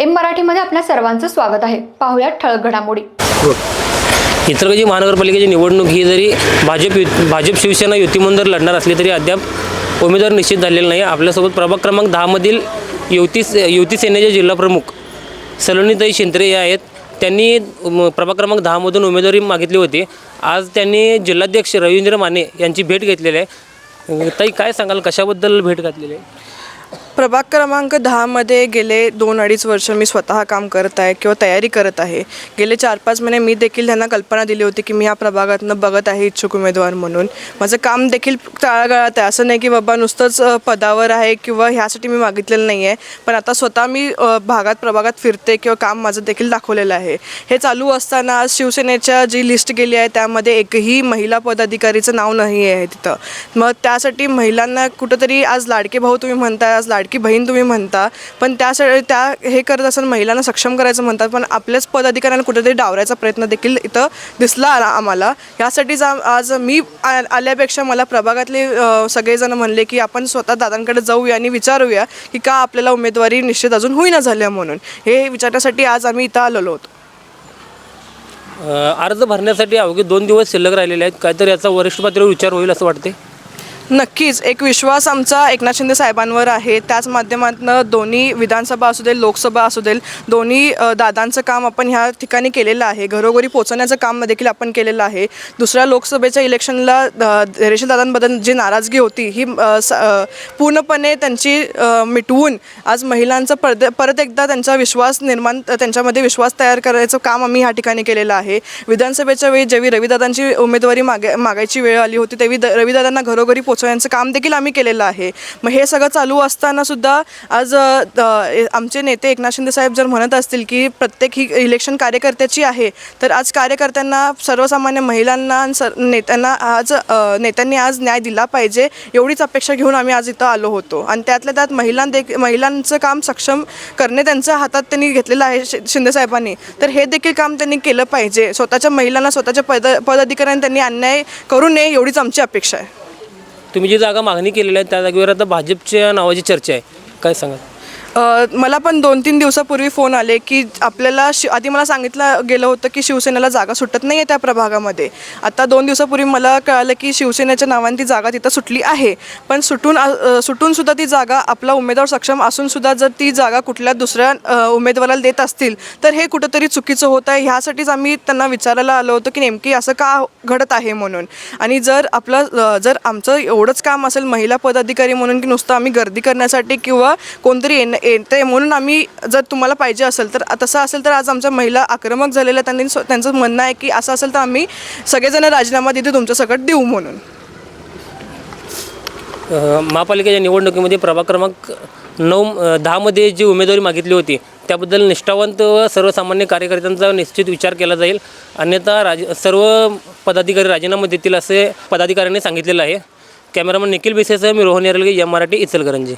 M मराठीमध्ये आपल्या सर्वांचं स्वागत आहे. पाहुयात ठळक घडामोडी. हो. इचलकरंजी महानगरपालिकेची निवडणूक ही जरी भाजप यु- भाजप शिवसेना युतीमंदर लढणार असली तरी अद्याप उमेदवार निश्चित झालेला नाही. आपल्यासोबत प्रभाग क्रमांक दहामधील युती युती सेनेचे जिल्हाप्रमुख सलोनीताई शिंत्रे या आहेत. त्यांनी प्रभाग क्रमांक दहामधून उमेदवारी मागितली होती. आज त्यांनी जिल्हाध्यक्ष रवींद्र माने यांची भेट घेतलेली आहे. ताई काय सांगाल? कशाबद्दल भेट घातलेली आहे? प्रभाग क्रमांक दहामध्ये गेले दोन अडीच वर्ष मी स्वतः काम करत आहे किंवा तयारी करत आहे. गेले चार पाच महिने मी देखील त्यांना कल्पना दिली होती की मी या प्रभागातनं बघत आहे इच्छुक उमेदवार म्हणून. माझं काम देखील तळागाळात आहे. असं नाही की बाबा नुसतंच पदावर आहे किंवा ह्यासाठी मी मागितलेलं नाही आहे पण आता स्वतः मी भागात प्रभागात फिरते किंवा काम माझं देखील दाखवलेलं आहे. हे चालू असताना आज शिवसेनेच्या जी लिस्ट गेली आहे त्यामध्ये एकही महिला पदाधिकारीचं नाव नाही आहे तिथं. मग त्यासाठी महिलांना कुठंतरी आज लाडके भाऊ तुम्ही म्हणताय आज लाडकी बहीण तुम्ही म्हणता पण त्यासाठी त्या हे करत असताना महिलांना सक्षम करायचं म्हणतात पण आपल्याच पदाधिकाऱ्यांना कुठेतरी डावरायचा प्रयत्न देखील इथं दिसला आला आम्हाला. यासाठीच आज मी आ- आल्यापेक्षा मला प्रभागातले सगळेजण म्हणले की आपण स्वतः दादांकडे जाऊया आणि विचारूया की का आपल्याला उमेदवारी निश्चित अजून होईना झाल्या म्हणून. हे विचारण्यासाठी आज आम्ही इथं आलेलो होतो. अर्ज भरण्यासाठी अवघे दोन दिवस शिल्लक राहिलेले आहेत. काहीतरी याचा वरिष्ठ पातळीवर विचार होईल असं वाटते नक्कीच. एक विश्वास आमचा एकनाथ शिंदे साहेबांवर आहे. त्याच माध्यमातून दोन्ही विधानसभा असू दे लोकसभा असू दे दोन्ही दादांचं काम आपण ह्या ठिकाणी केलेलं आहे. घरोघरी पोहोचवण्याचं काम देखील आपण केलेलं आहे. दुसऱ्या लोकसभेच्या इलेक्शनला धैर्यशील दादांबद्दल जी नाराजगी होती ही स- पूर्णपणे त्यांची मिटवून आज महिलांचा परत परत एकदा त्यांचा विश्वास निर्माण त्यांच्यामध्ये विश्वास तयार करायचं काम आम्ही ह्या ठिकाणी केलेलं आहे. विधानसभेच्या वेळी जेव्हा रविदादांची उमेदवारी मागे मागायची वेळ आली होती तेवी द- रविदादांना घरोघरी पोच यांचं काम देखील आम्ही केलेलं आहे. मग हे सगळं चालू असताना सुद्धा आज आमचे नेते एकनाथ शिंदे साहेब जर म्हणत असतील की प्रत्येक ही इलेक्शन कार्यकर्त्याची आहे तर आज कार्यकर्त्यांना सर्वसामान्य महिलांना आणि सर नेत्यांना आज नेत्यांनी आज न्याय दिला पाहिजे एवढीच अपेक्षा घेऊन आम्ही आज इथं आलो होतो. आणि त्यातल्या त्यात महिलां महिलांचं काम सक्षम करणे त्यांच्या हातात त्यांनी घेतलेलं आहे शि- शिंदे साहेबांनी. तर हे देखील काम त्यांनी केलं पाहिजे. स्वतःच्या महिलांना स्वतःच्या पद पदाधिकाऱ्यांनी त्यांनी अन्याय करू नये एवढीच आमची अपेक्षा आहे. तुम्ही जी जागा मागणी केलेली आहे त्या जागेवर आता भाजपच्या नावाची चर्चा आहे. काय सांगाल? मला पण दोन तीन दिवसापूर्वी फोन आले की आपल्याला शि आधी मला सांगितलं गेलं होतं की शिवसेनेला जागा सुटत नाही आहे त्या प्रभागामध्ये. आता दोन दिवसापूर्वी मला कळालं की शिवसेनेच्या नावाने ती जागा तिथं सुटली आहे. पण सुटून सुटूनसुद्धा ती जागा आपला उमेदवार सक्षम असूनसुद्धा जर ती जागा कुठल्या दुसऱ्या उमेदवाराला देत असतील तर हे कुठंतरी चुकीचं होत आहे. ह्यासाठीच आम्ही त्यांना विचारायला आलो होतो की नेमकी असं का घडत आहे म्हणून. आणि जर आपलं जर आमचं एवढंच काम असेल महिला पदाधिकारी म्हणून की नुसतं आम्ही गर्दी करण्यासाठी किंवा कोणतरी येणं येते म्हणून आम्ही जर तुम्हाला पाहिजे असेल तर तसं असेल तर आज आमच्या महिला आक्रमक झालेल्या त्यांनी स्व- त्यांचं म्हणणं आहे की असं असेल तर आम्ही सगळेजण राजीनामा तिथे तुमच्या सकट देऊ म्हणून. महापालिकेच्या निवडणुकीमध्ये प्रभाग क्रमांक नऊ दहामध्ये जी उमेदवारी मागितली होती त्याबद्दल निष्ठावंत व सर्वसामान्य कार्यकर्त्यांचा निश्चित विचार केला जाईल. अन्यथा राज सर्व पदाधिकारी राजीनामा देतील असे पदाधिकाऱ्यांनी सांगितलेलं आहे. कॅमेरामन निखिल बिसेसह मी रोहन येरलगे या मराठी इचलकरंजी.